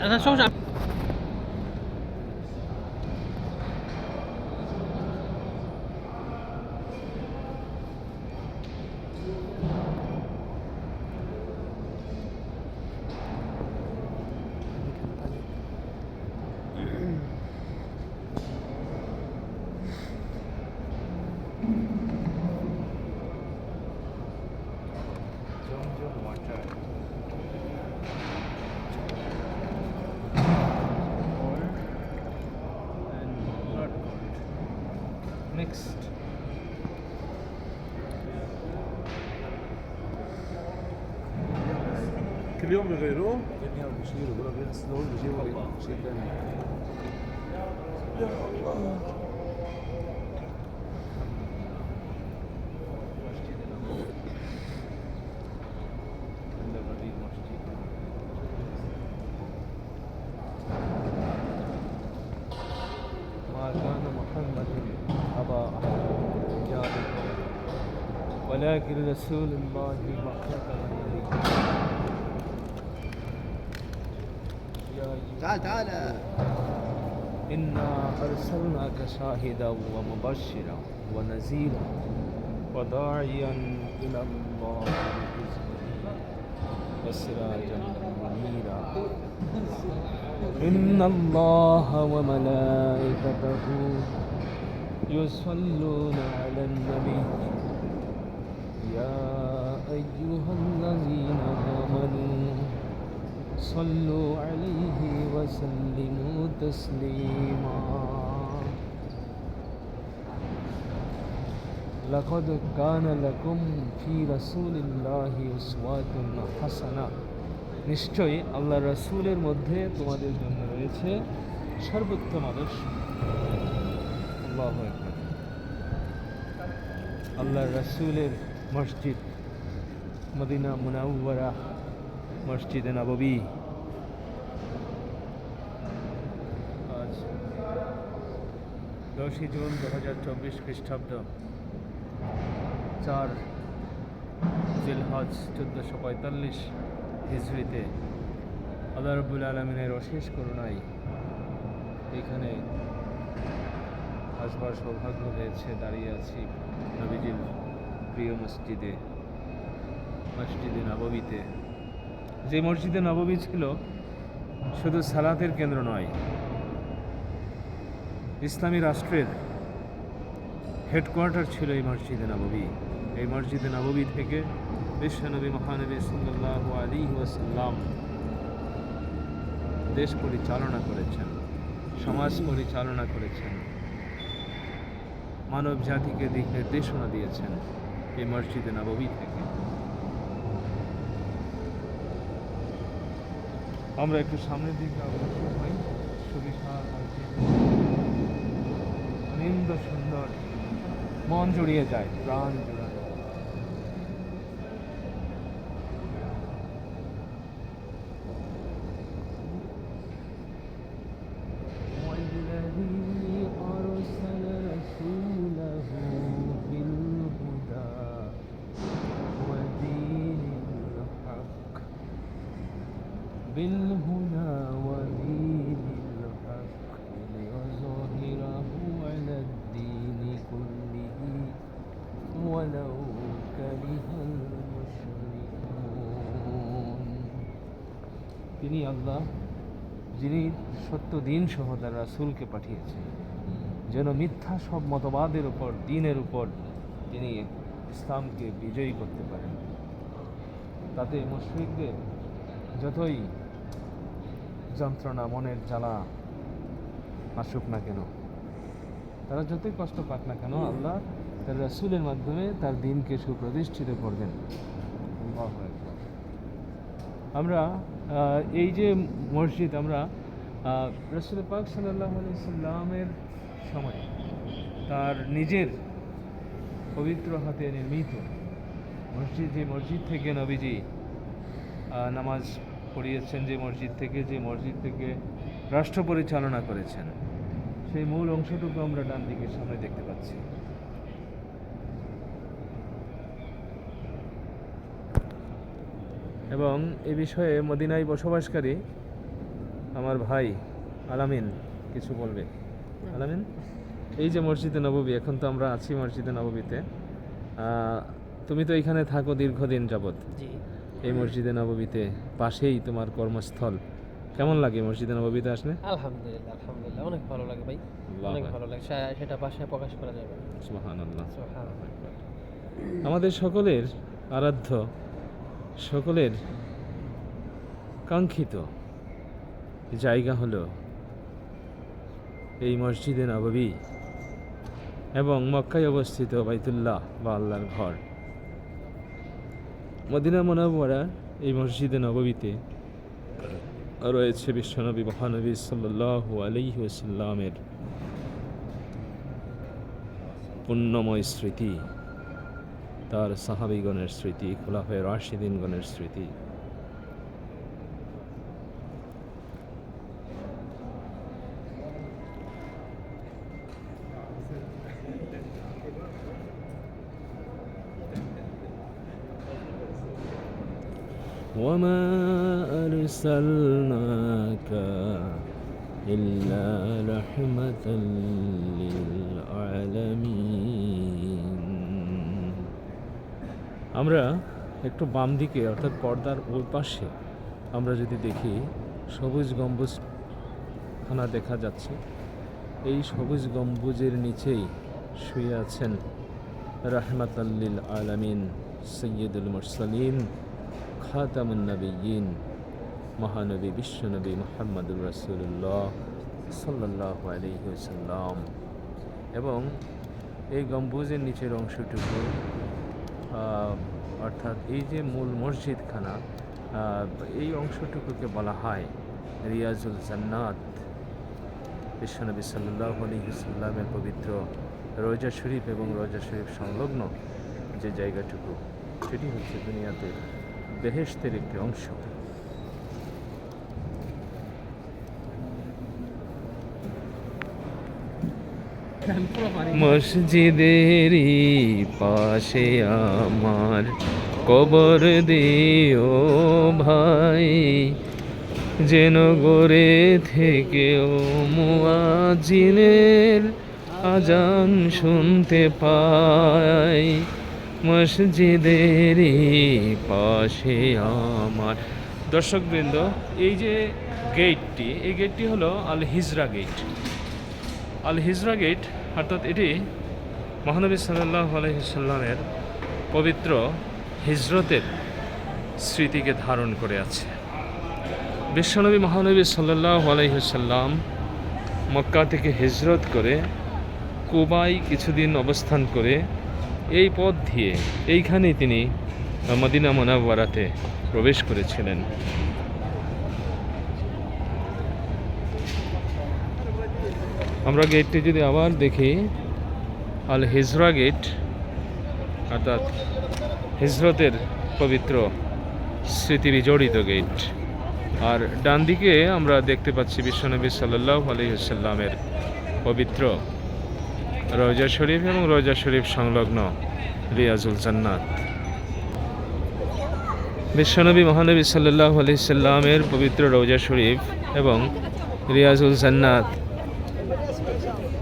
让他收拾。اليوم يغيروه؟ اليوم بيشيلوا بيقولوا بين السنون بيجيبوا شيء ثاني يا الله ولكن رسول الله محمد تعال تعال. إنا أرسلناك شاهدا ومبشرا ونذيرا وداعيا إلى الله وسراجا منيرا. إن الله وملائكته يصلون على النبي. يا أيها الذين آمنوا صلوا عليه وسلموا تسليما لقد كان لكم في رسول الله أسوة حسنة নিশ্চয়ই আল্লাহ রসুলের মধ্যে তোমাদের জন্য রয়েছে সর্বোত্তম আদর্শ আল্লাহু আকবার। আল্লাহ রসুলের মসজিদ মদিনা মুনাউরা মসজিদে নববী। আজ দশই জুন দু হাজার চব্বিশ খ্রিস্টাব্দ। চার জিলহজ চোদ্দোশো পঁয়তাল্লিশ হিজড়িতে আল্লাহ রব্বুল আলমিনের অশেষ করুণায় এখানে আসবার সৌভাগ্য হয়েছে, দাঁড়িয়ে আছি নবীজির প্রিয় মসজিদে মসজিদে নববীতে। যে মসজিদে নববী ছিল, শুধু সালাতের কেন্দ্র নয়, ইসলামী রাষ্ট্রের হেডকোয়ার্টার ছিল এই মসজিদে নববী এই মসজিদে নববী থেকে বিশ্বনবী মহানবী সাল্লাহ আলী ওয়াসাল্লাম দেশ পরিচালনা করেছেন, সমাজ পরিচালনা করেছেন মানব জাতিকে দিক নির্দেশনা দিয়েছেন এই মসজিদে নববী থেকে। আমরা একটু সামনের দিকে অগ্রসর হই সুবিশাল অনিন্দ সুন্দর মন জুড়িয়ে যায় প্রাণ জুড়ায় আল্লাহ, যিনি সত্য দিন সহ তার রাসুলকে পাঠিয়েছেন যেন মিথ্যা সব মতবাদের উপর, দিনের উপর তিনি ইসলামকে বিজয়ী করতে পারেন। তাতে মুশ্রিকদের যতই যন্ত্রণা, মনের জ্বালা আসুক না কেন, তারা যতই কষ্ট পাক না কেন, আল্লাহ তার রাসূলের মাধ্যমে তার দিনকে সুপ্রতিষ্ঠিত করবেন। আমরা এই যে মসজিদ আমরা রসুল পাক সাল্লাহ সাল্লামের সময় তার নিজের পবিত্র হাতে নির্মিত মসজিদ, যে মসজিদ থেকে নবীজি নামাজ পড়িয়েছেন, যে মসজিদ থেকে, যে মসজিদ থেকে রাষ্ট্র পরিচালনা করেছেন, সেই মূল অংশটুকু আমরা ডান দিকের সামনে দেখতে পাচ্ছি। এবং এ বিষয়ে মদিনায় বসবাসকারী আমার ভাই আলামিন কিছু বলবে। আলামিন? এই যে মসজিদে নববী এখন তো আমরা আছি মসজিদে নববীতে। তুমি তো এখানে থাকো দীর্ঘদিন যাবৎ। এই মসজিদে নববীতে পাশেই তোমার কর্মস্থল। কেমন লাগে মসজিদে নববীতে আসলে? আলহামদুলিল্লাহ আলহামদুলিল্লাহ। অনেক ভালো লাগে ভাই। অনেক ভালো লাগে সেটা ভাষায় প্রকাশ করা যাবে। সুবহানাল্লাহ। আমাদের সকলের আরাধ্য সকলের কাঙ্ক্ষিত জায়গা হলো এই মসজিদে নববী এবং মক্কায় অবস্থিত বাইতুল্লাহ বা আল্লাহর ঘর। মদিনা মনোবরার এই মসজিদে নববীতে রয়েছে বিশ্বনবী মহানবী সাল্লাল্লাহু আলাইহি ওয়াসাল্লামের পুণ্যময় স্মৃতি। তার সাহাবিগণের স্মৃতি খোলাফে রাশিদিনগণের স্মৃতি وما أرسلناك إلا رحمة للعالمين আমরা একটু বাম দিকে অর্থাৎ পর্দার ওই পাশে আমরা যদি দেখি, সবুজ গম্বুজ খানা দেখা যাচ্ছে। এই সবুজ গম্বুজের নিচেই শুয়ে আছেন রাহমাতাল্লিল আলামিন সৈয়দুল মুরসালিন, খাতামুন নবীন মহানবী, বিশ্বনবী মোহাম্মদুর রাসূলুল্লাহ সাল্লাল্লাহু আলাইহি ওয়াসাল্লাম। এবং এই গম্বুজের নিচের অংশটুকু অর্থাৎ এই যে মূল মসজিদখানা খানা এই অংশটুকুকে বলা হয় রিয়াজুল জান্নাত। বিশ্বনবী সাল্লাহ পবিত্র রোজা শরীফ এবং রোজা শরীফ সংলগ্ন যে জায়গাটুকু, সেটি হচ্ছে দুনিয়াতে বেহেস্তের একটি অংশ। মসজিদেরই পাশে আমার কবর দিও ভাই। যেন গড়ে থেকেও মুয়াজিনের আজান শুনতে পাই। মসজিদেরই পাশে আমার দর্শকবৃন্দ, এই যে গেটটি, এই গেটটি হলো আল হিজরা গেট। আল হিজরা গেট অর্থাৎ এটি মহানবী সাল্লাহ আলহিসাল্লামের পবিত্র হিজরতের স্মৃতিকে ধারণ করে আছে। বিশ্বনবী মহানবী সাল্লাহ আলহিসাল্লাম মক্কা থেকে হিজরত করে কুবাই কিছুদিন অবস্থান করে এই পথ দিয়ে এইখানেই তিনি মদিনা মোনাব্বারাতে প্রবেশ করেছিলেন। আমরা গেটটি যদি আবার দেখি, আল হিজরা গেট অর্থাৎ হিজরতের পবিত্র স্মৃতি বিজড়িত গেট আর ডান দিকে আমরা দেখতে পাচ্ছি বিশ্বনবী সাল্লাহ আলহিসাল্লামের পবিত্র রোজা শরীফ এবং রোজা শরীফ সংলগ্ন রিয়াজুল জান্নাত। বিশ্বনবী মহানবী সাল্লাহ আলহিসাল্লামের পবিত্র রোজা শরীফ এবং রিয়াজুল জান্নাত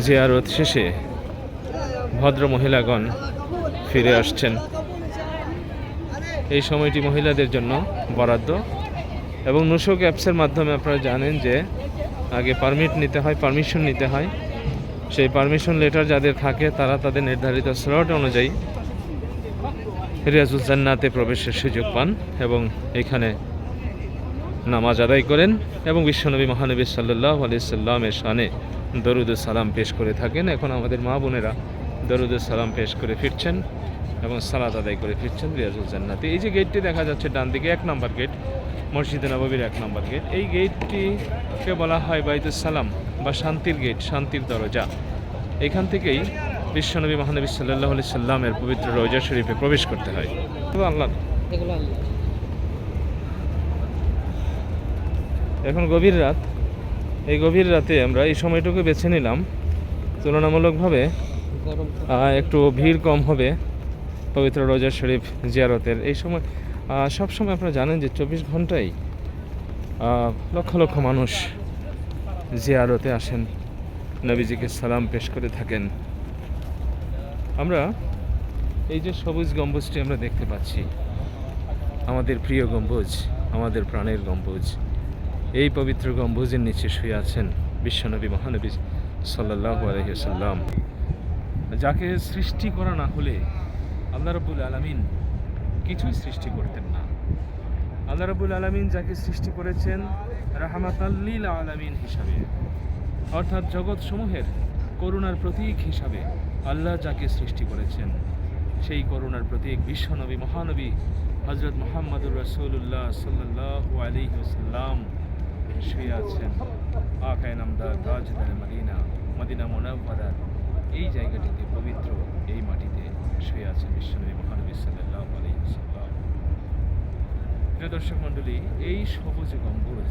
জিয়ারত শেষে ভদ্র মহিলাগণ ফিরে আসছেন। এই সময়টি মহিলাদের জন্য বরাদ্দ। এবং নুসক অ্যাপসের মাধ্যমে আপনারা জানেন যে আগে পারমিট নিতে হয়, পারমিশন নিতে হয়। সেই পারমিশন লেটার যাদের থাকে, তারা তাদের নির্ধারিত স্লট অনুযায়ী রিয়াজুল জান্নাতে প্রবেশের সুযোগ পান এবং এখানে নামাজ আদায় করেন এবং বিশ্বনবী মহানবী সাল্লাহ আলি সাল্লামের শানে দরুদ সালাম পেশ করে থাকেন। এখন আমাদের মা বোনেরা দরুদ সালাম পেশ করে ফিরছেন এবং সালাদ আদায় করে ফিরছেন রিয়াজুল জান্নাতে। এই যে গেটটি দেখা যাচ্ছে ডান দিকে এক নম্বর গেট মসজিদে নববীর এক নম্বর গেট এই গেটটিকে বলা হয় বাইতুল সালাম বা শান্তির গেট শান্তির দরজা। এখান থেকেই বিশ্বনবী মহানবী সাল্লাহ আলি সাল্লামের পবিত্র রোজা শরীফে প্রবেশ করতে হয়। আল্লাহ। এখন গভীর রাত। এই গভীর রাতে আমরা এই সময়টুকু বেছে নিলাম। তুলনামূলকভাবে একটু ভিড় কম হবে পবিত্র রোজা শরীফ জিয়ারতের। এই সময় সব সময় আপনারা জানেন যে চব্বিশ ঘন্টাই লক্ষ লক্ষ মানুষ জিয়ারতে আসেন। নবীজিকে সালাম পেশ করে থাকেন। আমরা এই যে সবুজ গম্বুজটি আমরা দেখতে পাচ্ছি, আমাদের প্রিয় গম্বুজ, আমাদের প্রাণের গম্বুজ। এই পবিত্র গম্বুজের নিচে শুয়ে আছেন বিশ্বনবী মহানবী সাল্লাহ আলহিসাল্লাম যাকে সৃষ্টি করা না হলে আল্লাহ রবুল আলমিন কিছুই সৃষ্টি করতেন না। আল্লাহ রবুল আলমিন যাকে সৃষ্টি করেছেন রাহমাত আল্লিল আলমিন হিসাবে, অর্থাৎ জগৎ সমূহের করুণার প্রতীক হিসাবে আল্লাহ যাকে সৃষ্টি করেছেন, সেই করুণার প্রতীক বিশ্বনবী মহানবী হজরত মোহাম্মদুর রসুল্লাহ সাল্লাহ আলী সাল্লাম শুয়ে আছেন আকায় নামদার তাজদার মদিনা মদিনা মোনাব্বারার এই জায়গাটিতে পবিত্র এই মাটিতে শুয়ে আছেন বিশ্বনবী মহানবী সাল্লাহ আলী সাল্লাম প্রিয় দর্শক মণ্ডলী এই সবুজ গম্বুজ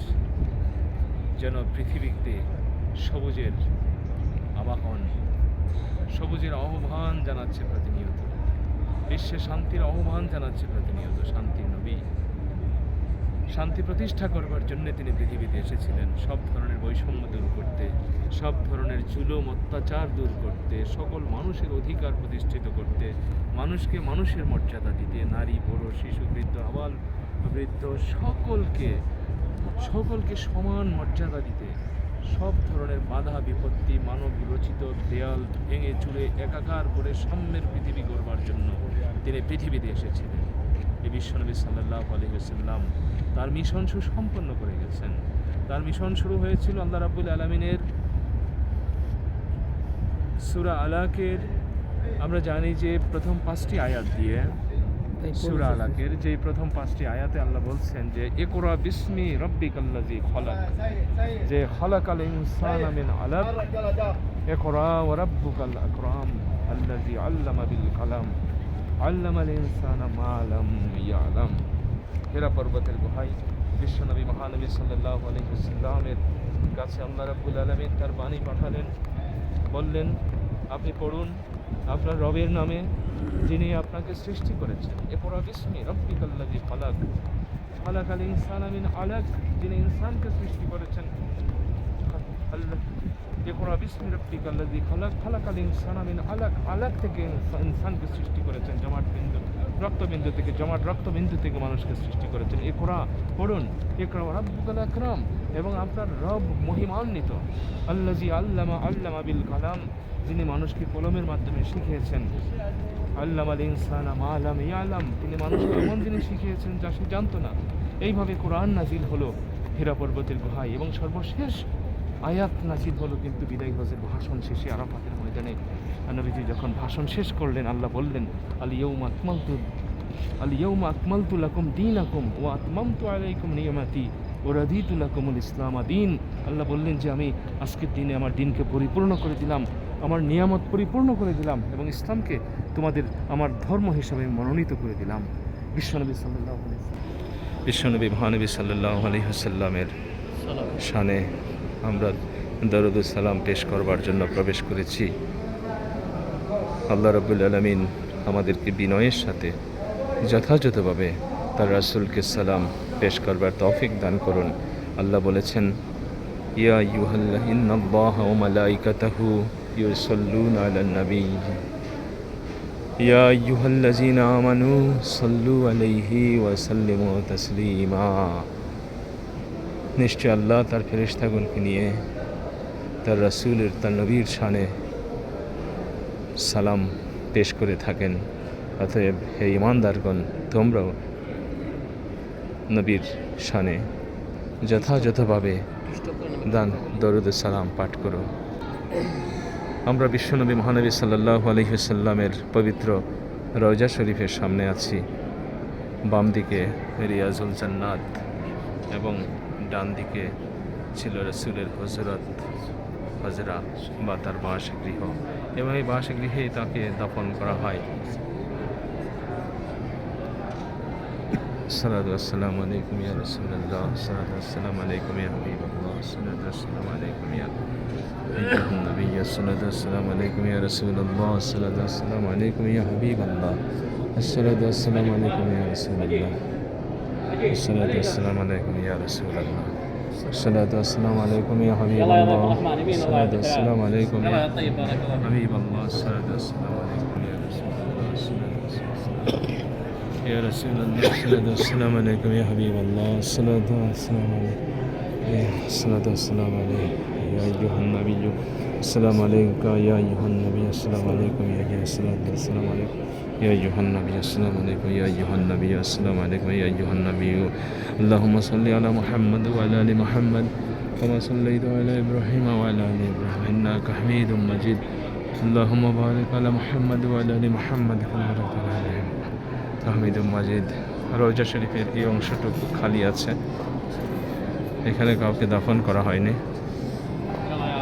যেন পৃথিবীতে সবুজের আবাহন, সবুজের আহ্বান জানাচ্ছে প্রতিনিয়ত, বিশ্বে শান্তির আহ্বান জানাচ্ছে প্রতিনিয়ত শান্তির নবী। শান্তি প্রতিষ্ঠা করবার জন্য তিনি পৃথিবীতে এসেছিলেন। সব ধরনের বৈষম্য দূর করতে, সব ধরনের জুলুম, অত্যাচার দূর করতে, সকল মানুষের অধিকার প্রতিষ্ঠিত করতে, মানুষকে মানুষের মর্যাদা দিতে, নারী বড় শিশু, বৃদ্ধ, আবাল, বৃদ্ধ, সকলকে সকলকে সমান মর্যাদা দিতে, সব ধরনের বাধা, বিপত্তি, মানব বিরচিত দেয়াল ভেঙে চুরে একাকার করে সাম্যের পৃথিবী গড়বার জন্য তিনি পৃথিবীতে এসেছিলেন। এই বিশ্বনবী সাল্লাহ আলহিসাল্লাম তার মিশন সুসম্পন্ন করে গেছেন। তার মিশন শুরু হয়েছিল আল্লাহ রাবুল আলমিনের সুরা আলাকের আমরা জানি যে প্রথম পাঁচটি আয়াত দিয়ে সুরা আলাকের যে প্রথম পাঁচটি আয়াতে আল্লাহ বলছেন যে একরা বিস্মি রব্বিক আল্লাজি খলাক যে খলাক আল ইনসান মিন আলাক একরা ওয়া রাব্বুকাল আকরাম আল্লাজি আল্লামা বিল কালাম আল্লামাল ইনসানা মা লাম ইয়ালাম হেরা পর্বতের গুহাই বিশ্বনবী মহানবী সাল্লাল্লাহু আলাইহি ওয়াসাল্লামের কাছে আল্লাহ রাব্বুল আলামিন তার বাণী পাঠালেন। বললেন, আপনি পড়ুন আপনার রবের নামে যিনি আপনাকে সৃষ্টি করেছেন। এরপর বিস্মি রব্বিকাল্লাযী খালাক। খালাকাল ইনসানা আমিন আলাক, যিনি ইনসানকে সৃষ্টি করেছেন। আল্লাহ এরপর বিস্মি রব্বিকাল্লাযী খালাক। খালাকাল ইনসানা আমিন আলাক আলাক থেকে ইনসানকে সৃষ্টি করেছেন জমাট বিন্দু রক্তবিন্দু থেকে, জমাট রক্তবিন্দু থেকে মানুষকে সৃষ্টি করেছেন। একরা পড়ুন একরা রাব্বুকাল আকরাম। এবং আপনার রব মহিমান্বিত। আল্লাজি আল্লামা আল্লামা বিল কালাম, যিনি মানুষকে কলমের মাধ্যমে শিখিয়েছেন। আল্লাম আল ইনসানা মা আলাম ইয়ালাম, তিনি মানুষকে এমন জিনিস শিখিয়েছেন যা সে জানতো না। এইভাবে কোরআন নাজিল হলো হীরা পর্বতের গুহায়। এবং সর্বশেষ আয়াত নাজিল হলো কিন্তু বিদায় হজের ভাষণ শেষে আরাফাতের ময়দানে। নবীজি যখন ভাষণ শেষ করলেন, আল্লাহ বললেন আল আকমালতু আল ইয়ৌমা আকমালতু লাকুম দীনাকুম ও আতমামতু আলাইকুম নিয়ামাতি ও রাদিতু লাকুমুল ইসলাম দিন। আল্লাহ বললেন যে, আমি আজকের দিনে আমার দিনকে পরিপূর্ণ করে দিলাম, আমার নিয়ামত পরিপূর্ণ করে দিলাম এবং ইসলামকে তোমাদের আমার ধর্ম হিসাবে মনোনীত করে দিলাম। বিশ্বনবী সাল্লাহ বিশ্বনবী, মহানবী সাল্লাহ আলহিহাসাল্লামের সালাম। শানে আমরা দরুদুল সালাম পেশ করবার জন্য প্রবেশ করেছি। আল্লাহ রবুল আলমিন আমাদেরকে বিনয়ের সাথে যথাযথভাবে তার রাসুলকে সালাম পেশ করবার তৌফিক দান করুন। আল্লাহ বলেছেন, ইয়া নবী। ইয়া আলাইহি নিশ্চয় আল্লাহ তার ফেরেশতাগণকে নিয়ে তার রাসূলের, তার নবীর শানে সালাম পেশ করে থাকেন। অতএব হে ইমানদারগণ, তোমরাও নবীর শানে যথাযথভাবে দান, দরুদ সালাম পাঠ করো। আমরা বিশ্বনবী মহানবী সাল্লাহ আলহিসাল্লামের পবিত্র রওজা শরীফের সামনে আছি। বাম দিকে রিয়াজুল জান্নাত এবং ডান দিকে ছিল রসুলের হজরত হজরা বা তার বাসগৃহ এবং এই বাসগৃহে তাকে দাফন করা হয় সালাদাম আলাইকুম ইয়া রসুল্লাহ সালাদাম আলাইকুম ইয়া হাবিবাল্লাহ সালাদাম আলাইকুম ইয়া নবী সালাদাম আলাইকুম ইয়া রসুল্লাহ সালাদাম আলাইকুম ইয়া হাবিবাল্লাহ সালাদাম আলাইকুম ইয়া রসুল্লাহ সালাদাম আলাইকুম ইয়া রসুল্লাহ الصلاة والسلام عليكم يا رسول الله الصلاة والسلام عليكم يا عليكم حبيب الله الصلاة والسلام عليكم يا طيب بارك الله حبيب الله. الصلاة والسلام عليكم يا رسول الله. الصلاة والسلام. يا رسول الله. الصلاة والسلام عليكم يا حبيب الله. الصلاة والسلام عليكم. الصلاة والسلام عليك يا أيها النبي. السلام عليك يا أيها النبي. السلام عليكم يا الصلاة والسلام عليكم. يا أيها النبي السلام عليكم يا أيها النبي السلام عليكم يا أيها النبي اللهم صل على محمد وعلى آل محمد كما صليت على إبراهيم وعلى آل إبراهيم إنك حميد مجيد اللهم بارك على محمد وعلى آل محمد كما باركت على آل إبراهيم আহমেদুল মাজিদ রোজা শরীফের এই অংশটুকু খালি আছে এখানে কাউকে দাফন করা হয়নি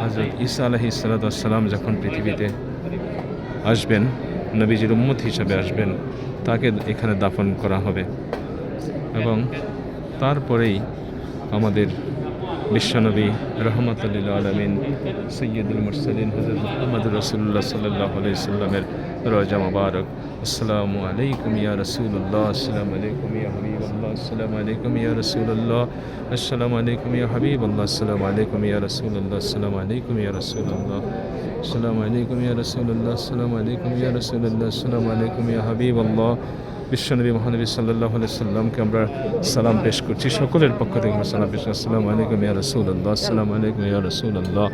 হজরত ঈসা আলহি সালাতাম যখন পৃথিবীতে আসবেন নবীজির উম্মত হিসাবে আসবেন, তাকে এখানে দাফন করা হবে। এবং তারপরেই আমাদের বিশ্বনবী রহমতুল্লিল আলমিন সৈয়দুল মুরসালিন হজরত মোহাম্মদ রসুল্লাহ সাল্লাহ আলাইসাল্লামের রোজা মুবারক। আসসালামু আলাইকুম ইয়া রসুল্লাহ আসসালামু আলাইকুম ইয়া হাবিব আল্লাহ আসসালামু আলাইকুম ইয়া রসুল্লাহ আসসালামু আলাইকুম ইয়া হাবিব আল্লাহ আসসালামু আলাইকুম ইয়া রসুল্লাহ আসসালামু আলাইকুম ইয়া রসুল্লাহ আসসালামু আলাইকুম ইয়া রসুল্লাহ আসসালামু আলাইকুম ইয়া রসুল্লাহ আসসালামু আলাইকুম ইয়া হাবিব আল্লাহ বিশ্বনবী মহানবী সাল্লাহ সাল্লামকে আমরা সালাম পেশ করছি। সকলের পক্ষ থেকে আমরা সালাম পেশ আসসালামু আলাইকুম ইয়া রসুল্লাহ আসসালামু আলাইকুম ইয়া রসুল্লাহ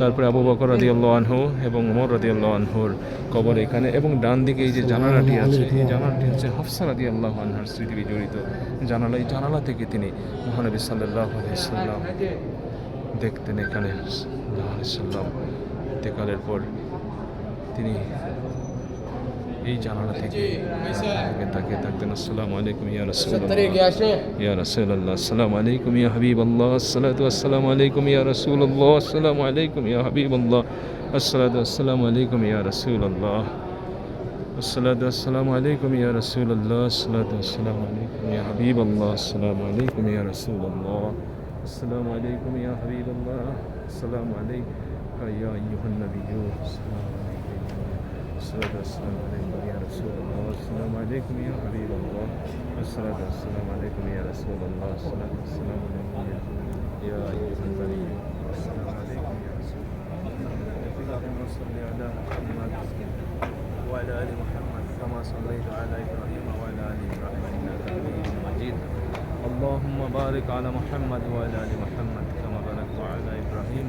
তারপরে আবু বকর রাদি আনহু এবং ওমর রাদি আনহুর কবর এখানে এবং ডান দিকে এই যে জানালাটি আছে, এই জানালাটি হচ্ছে হাফসা রাদি আল্লাহ আনহার স্মৃতি জড়িত জানালা। এই জানালা থেকে তিনি মহানবী সাল্লাহ সাল্লাম দেখতেন এখানে। সাল্লাম ইন্তেকালের পর তিনি এই জানালা থেকে তাকে থাকতেন আসসালামু আলাইকুম ইয়া রাসূলুল্লাহ। ইয়া রাসূলুল্লাহ আসসালামু আলাইকুম ইয়া হাবিবাল্লাহ। আসসালাতু আসসালামু আলাইকুম ইয়া রাসূলুল্লাহ। আসসালামু আলাইকুম ইয়া হাবিবাল্লাহ। আসসালাতু আসসালামু আলাইকুম ইয়া রাসূলুল্লাহ। আসসালাতু আসসালামু আলাইকুম ইয়া রাসূলুল্লাহ। আসসালাতু আসসালামু আলাইকুম ইয়া হাবিবাল্লাহ। আসসালামু আলাইকুম ইয়া রাসূলুল্লাহ। আসসালামু আলাইকুম ইয়া হাবিবাল্লাহ। আসসালামু আলাইকুম السلام يا أيها النبي السلام عليكم. والسلام عليكم يا رسول الله. السلام عليكم يا حبيب الله. الصلاة والسلام عليكم يا رسول الله. الصلاة والسلام عليكم يا يا أيها النبي. السلام عليكم يا رسول الله. اللهم صل على محمد وعلى آل محمد كما صليت على إبراهيم وعلى آل إبراهيم إنك حميد مجيد. اللهم بارك على محمد وعلى آل محمد كما باركت على إبراهيم.